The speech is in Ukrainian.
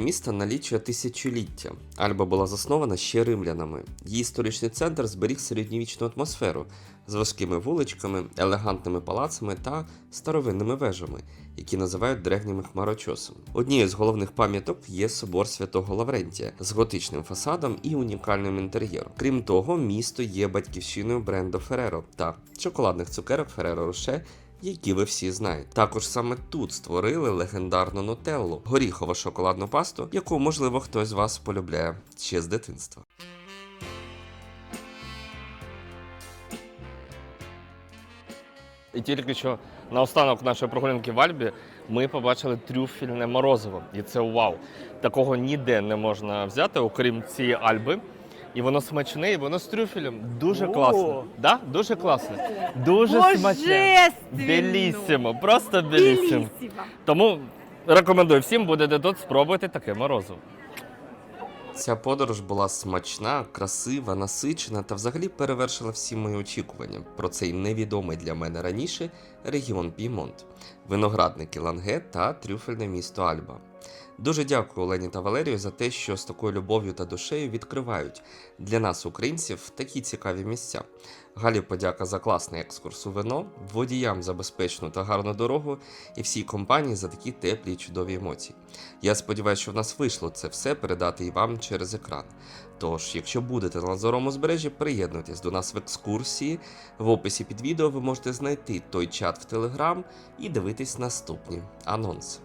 Місто налічує тисячоліття. Альба була заснована ще римлянами. Її історичний центр зберіг середньовічну атмосферу з важкими вуличками, елегантними палацами та старовинними вежами, які називають древніми хмарочосом. Однією з головних пам'яток є собор святого Лаврентія з готичним фасадом і унікальним інтер'єром. Крім того, місто є батьківщиною бренду Ferrero та шоколадних цукерок Ferrero Rocher, які ви всі знаєте. Також саме тут створили легендарну нутеллу, горіхово шоколадну пасту, яку, можливо, хтось з вас полюбляє ще з дитинства. І тільки що на останок нашої прогулянки в Альбі ми побачили трюфельне морозиво. І це вау. Такого ніде не можна взяти, окрім цієї Альби. І воно смачне, і воно з трюфелем. Дуже О! класно. Да? Дуже класно. Дуже смачне. Божественно! Белісімо, просто белісімо. Беліссимо. Тому рекомендую всім, будете тут спробуйте таке морозиво. Ця подорож була смачна, красива, насичена та взагалі перевершила всі мої очікування про цей невідомий для мене раніше регіон Пімонт, виноградники Ланге та трюфельне місто Альба. Дуже дякую Олені та Валерію за те, що з такою любов'ю та душею відкривають для нас, українців, такі цікаві місця. Галі подяка за класний екскурс у вино, водіям за безпечну та гарну дорогу і всій компанії за такі теплі і чудові емоції. Я сподіваюся, що в нас вийшло це все передати і вам через екран. Тож, якщо будете на Лазорому узбережжі, приєднуйтесь до нас в екскурсії. В описі під відео ви можете знайти той чат в Телеграм і дивитись наступні анонси.